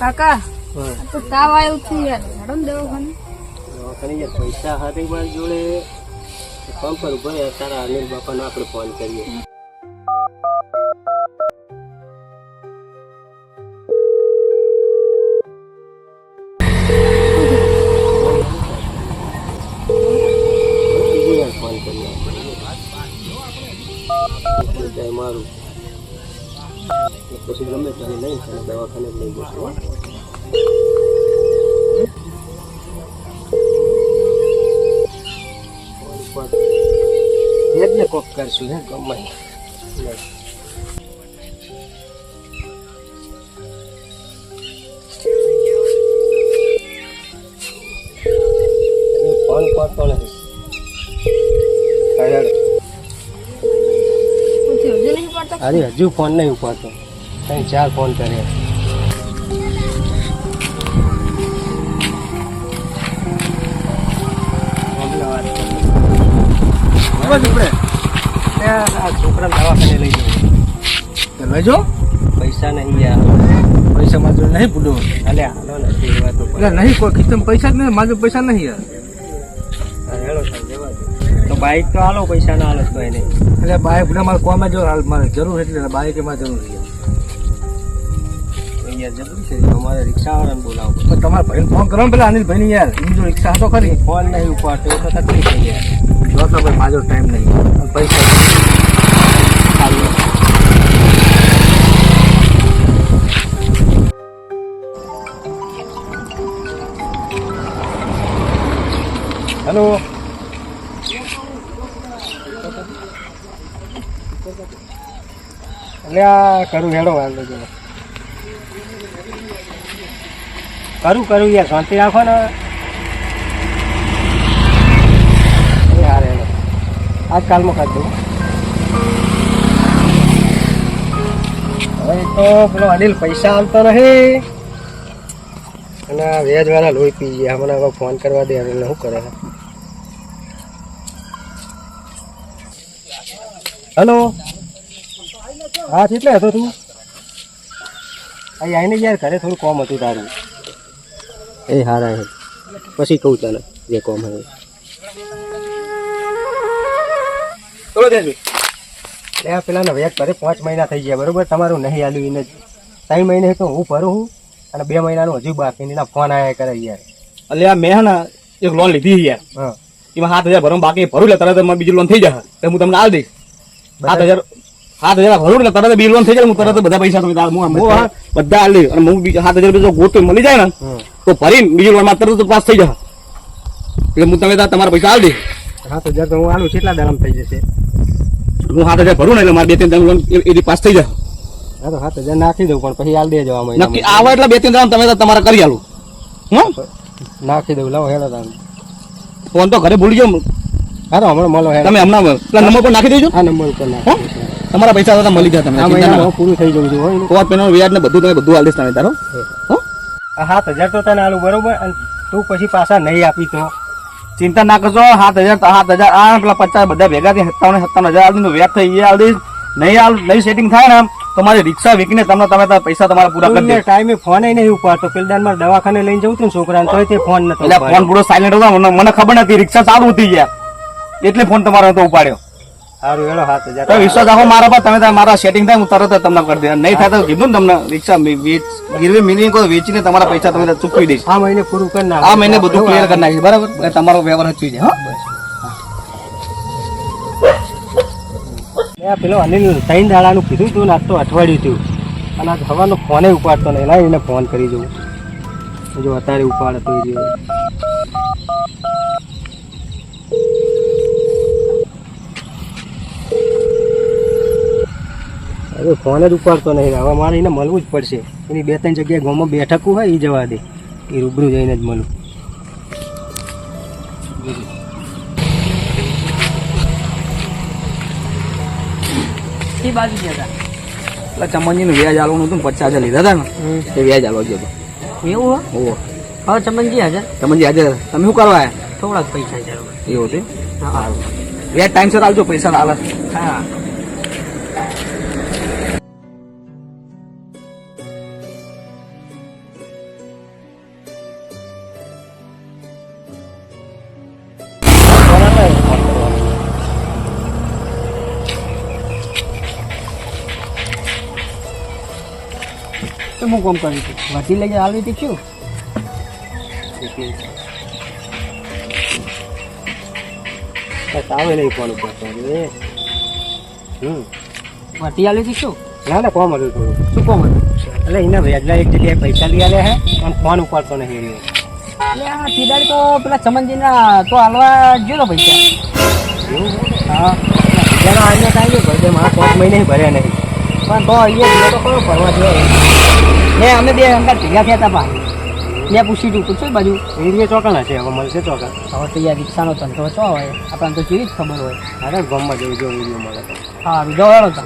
કાકા તો તાવ આવ્યો છે યાર. મેડમ દવાખાને. દવાખાને યાર પૈસા હાથે મારી જોડે. ફોન પર ઊભો તારા અનિલ બાપાનો આપણે ફોન કરીએ. મારું. પછી ગમે ત્યારે લઈને તને દવાખાને લઈ જશું. કોક કરશું હે ગમે ફોન કરતો નથી અરે હજુ ફોન નહીં ઉપાડતો. ત્રણ ચાર ફોન કર્યા આ છોકરા દવાખાને લઈ જવું. લેજો પૈસા નહીં યાર. પૈસા મારી નહીં પૂડો અલે હાલો નથી નહીં કોઈ ખિસ્સામાં પૈસા જ નહીં મારી પૈસા નહીં યાર. હેલો સાહેબ, બાઈક તો હાલો પૈસા ના હાલો તો એને એટલે બાઈક ના મારે કોમે જો હાલ મારે જરૂર એટલે બાઈક એમાં જરૂર છે. જરૂર છે તમારે રિક્ષાવાળાને બોલાવો. પણ તમારા ભાઈને ફોન કરો ને પેલા અનિલભાઈ યાર. એની રિક્ષા હતો ખરી. ફોન નહીં ઉપાડતો તો તકલીફ થઈ યાર જો તો ભાઈ મારો ટાઈમ નહીં. પૈસા હાલો. એટલે આ કરું, હેડો વાંધો જો કરું કરું યાર, શાંતિ રાખો ને. હારે હેડો. આજકાલમાં કરી દઉં હવે તો પેલો અનિલ પૈસા આવતો નહીં. અને વેજવાળા વેજ વાળા લોહી પી ગયા. મને હવે ફોન કરવા દે અનિલને શું કરે હલો. હા કેટલે હતો તું. અહીં આવીને યાર ઘરે થોડું કોમ હતું તારું. એ હારા હે. પછી કહું તને જે કોમ હવે ચલો દેજો એ આ પેલાને વ્યાજ ભરે પાંચ મહિના થઈ ગયા બરોબર? તમારું નહીં આલ્યું એને. ત્રણ મહિને તો હું ભરું હું અને બે મહિનાનું હજુ બાકી એના ફોન આવ્યા કરે યાર. એટલે આ મેં ને એક લોન લીધી યાર. હા. એમાં સાત હજાર ભરવા બાકી ભરું લે તરત બીજું લોન થઈ જશે. તો હું તમને આવી દઈશ. સાત હજાર સાત હજાર ભરું એટલે તરત બીજી લોન થઈ જાય હું તરત બધા પૈસા તમે બધા દઈશ અને હું બીજા સાત હજાર રૂપિયા ગોતું મળી જાય ને તો ભરીને બીજી લોનમાં તરત પાસ થઈ જાય એટલે હું તમે તમારા પૈસા આવી દઈશ સાત હજાર તો હું આલું કેટલા દાડામાં થઈ જશે? હું સાત હજાર ભરું ને એટલે મારે બે ત્રણ લોન એની પાસ થઈ જાય. હા તો સાત હજાર નાખી દઉં પણ પછી આલ દે આ નક્કી મહિના એટલે બે ત્રણ દાડા તમે તમારા કરી આલું. હં નાખી દઉં લાવો હેડા તમે ફોન તો ઘરે ભૂલી જાઓ હા તો હમણાં મળો તમે હમણાં નંબર પર નાખી દેજો. આ નંબર ઉપર નાખ હો? તમારા પૈસા તો મળી જાય તમને. ચિંતા ના પૂરું થઈ જવું છું કોટ પેનો વ્યાજ ને બધું તમે બધું આલ તમે તારો. સાત હજાર તો તને આલું બરોબર અને તું પછી પાછા નહીં આપી તો. ચિંતા ના કરશો સાત હજાર સાત હજાર આ પેલા પચાસ બધા ભેગા થી સત્તાવન સત્તાવન હજાર આલ વ્યાજ થઈ એ આલ નહીં આલ નહીં સેટિંગ થાય ને તમારી રિક્ષા વીકને તમને તમે તારા પૈસા તમારા પૂરા કરી દઈશ ટાઈમે ફોન નહીં ઉપાડતો પેલા માં મારે દવાખાને લઈને જવું હતું છોકરાને તોય તે ફોન નતો એટલે ફોન પૂરો સાયલેન્ટ હતો મને ખબર નથી રિક્ષા ચાલુ હતી ગયા એટલે ફોન તમારો હતો ઉપાડ્યો. સારું હેડો હજાર વિશ્વાસ રાખો મારા પર તમે મારા સેટિંગ થાય હું તરત તમને કરી નહીં થાય તો કીધું તમને રિક્ષા ગીરવી મિનિંગ વેચીને તમારા પૈસા તમે ચૂકવી દઈશ. આ મહિને પૂરું કરી નાખ આ મહિને બધું ક્લિયર કરી નાખીશ બરાબર? તમારો વ્યવહાર જોઈએ હા. પેલો અનિલ ત્રણ દાડાનું કીધું તું ને આજ તો અઠવાડિયું થયું. અને આજ હવાનો ફોને ઉપાડતો નહીં. એને ફોન કરી દઉં જો અત્યારે ઉપાડતો રહ્યો. હવે ફોન જ ઉપાડતો નહીં. હવે મારે એને મળવું જ પડશે. એની બે ત્રણ જગ્યાએ ગામમાં બેઠકું હોય એ જવા દે. એ રૂબરૂ જઈને જ મળું. એ બાજુ જતા એટલે ચમનજીનું વ્યાજ આલવાનું હતું ને પચાસ હજાર લીધા હતા ને? એ વ્યાજ આલવા ગયો હતો. એવું હો? ઓહો હવે ચમનજી હાજર ચમનજી આજે તમે શું કરવા આવ્યા થોડાક પૈસા જરૂર એવું છે હા. વ્યાજ ટાઈમસર આવજો પૈસા આલે. હા. હું કોમ કરું છું? વધી લઈ જાય આવી હતી શું આવે નહીં ફોન ઉપર તો હમ. વધી આવી હતી શું ના ના કોમ હતું થોડું. શું કોમ હતું? એટલે એના વ્યાજના એક જગ્યાએ પૈસા લઈ આવ્યા હે પણ ફોન ઉપાડતો નહીં રહ્યો. તીદાડી તો પેલા ચમનજીના તો હાલવા ગયો પૈસા. હા. બીજાનો આજને કાંઈ નહીં ભરજે મારા પાંચ મહિને ભર્યા નહીં. પણ તો અહીંયા તો ખરો ફરવા જેવો. ને અમે બે અંગા ભેગા થયા હતા પાછું મેં પૂછી તું પૂછ્યું બાજુ. એરિયો ચોકન છે હવે મળશે ચોકન. હવે તો યાર રિક્ષાનો ધંધો છો હોય આપણને તો જેવી જ ખબર હોય. અરે ગામમાં જેવું જેવું એરિયો મળે તો. હા વાળો તો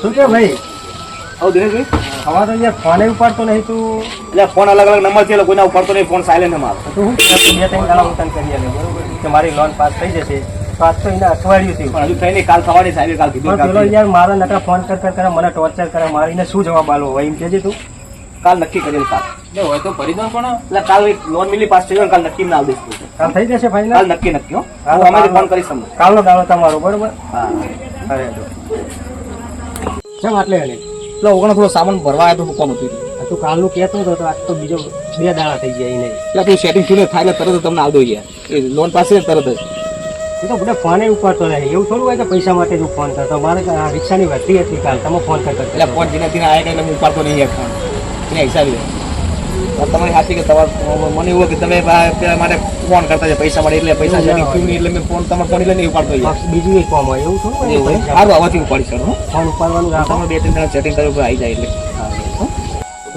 શું કે ભાઈ? આવું દિનેશભાઈ હવા તો યાર ફોને ઉપાડતો નહીં તું. એટલે ફોન અલગ અલગ નંબર છે કોઈના ઉપાડતો નહીં ફોન સાયલેન્ટ મારો તું શું? કરશું? બે ત્રણ દાડા હું તને કરી આવ્યો બરોબર? કે મારી લોન પાસ થઈ જશે. પાસ તો એના અઠવાડિયું થયું. પણ હજુ થઈ નહીં કાલ સવારે સાહેબ કાલ કીધું પેલો યાર મારા નકા ફોન કર કર કરે મને ટોર્ચર કરે મારીને શું જવાબ આલો? હોય એમ કહેજે તું. કાલ નક્કી કરેલ કાલ. એટલે હોય તો ફરી દો પણ એટલે કાલ એક લોન મિલી પાસ થઈ ગયો કાલ નક્કી ના દઈશ કાલ થઈ જશે કાલ નક્કી નક્કી હો. હું અમારે ફોન કરીશ તમને. કાલનો દાડો તમારો બરોબર? હા. અરે તો કેમ આટલે એને એટલે ઓગણ થોડો સામાન ભરવા આવ્યો તો કોમ હતું તું કાલનું કહેતો હતો તો આજ તો બીજો બે દાડા થઈ ગયા એને. એટલે તું સેટિંગ થયું થાય એટલે તરત જ તમને આવડો ગયા એ લોન પાસે તરત જ. એ તો બધા ફોને ઉપાડતો રહે. એવું થોડું હોય કે પૈસા માટે જ હું ફોન કરતો. મારે આ રિક્ષાની વધતી હતી કાલ. તમે ફોન કર કર એટલે ફોન ધીરે ધીરે આવ્યા એટલે હું ઉપાડતો નહીં ફોન એના હિસાબે. તમારી સાચી કે તમારે મને એવું હોય કે તમે પેલા માટે ફોન કરતા છે પૈસા માટે એટલે પૈસા ના નહીં એટલે મેં ફોન તમારો ફોન એટલે નહીં ઉપાડતો બીજું એક ફોર્મ હોય એવું થોડું પૈસા. સારું આવાથી ઉપાડી સર ફોન ઉપાડવાનું તમે બે ત્રણ જણા સેટિંગ કર્યું આવી જાય એટલે.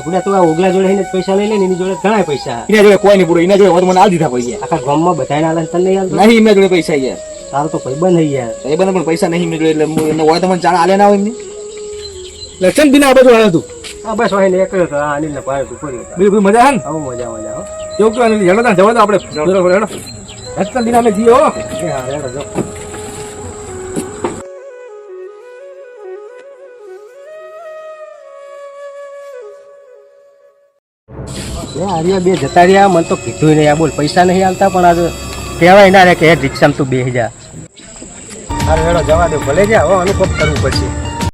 ગુડા તું ઓગલા જોડે પૈસા લઈ લે ને એની જોડે ઘણા પૈસા. એના જોડે કોઈ નહીં પૂરું એના જોડે મને આલ દીધા પૈસા. આખા ગામમાં બધાને આલે તને નહીં એમના જોડે પૈસા યાર. તારો તો ભાઈ બંધ થઈ યાર. તો પણ પૈસા નહીં જોડે એટલે હું એમને હોય તો મને જાણ આલે ના હોય એમની. લક્ષણ બિના આ આવ્યો હા બસ હોય ને આ પાડ્યો બિલકુલ મજા હે ને? મજા મજા હો. કેવું કહેવાય હેડો ત્યાં જવા દો આપણે. હેડો. હેડો લક્ષણ બિના અમે જઈએ હો એ જો. આર્યા બે જતા રહ્યા મને તો કીધું નહીં. આ બોલ પૈસા નહીં આલતા પણ આજે કહેવાય ના રે કે રિક્ષામાં તું બેસી જા અરે હેડો જવા દે ભલે જા હવે અનુભવ કરવું પડશે.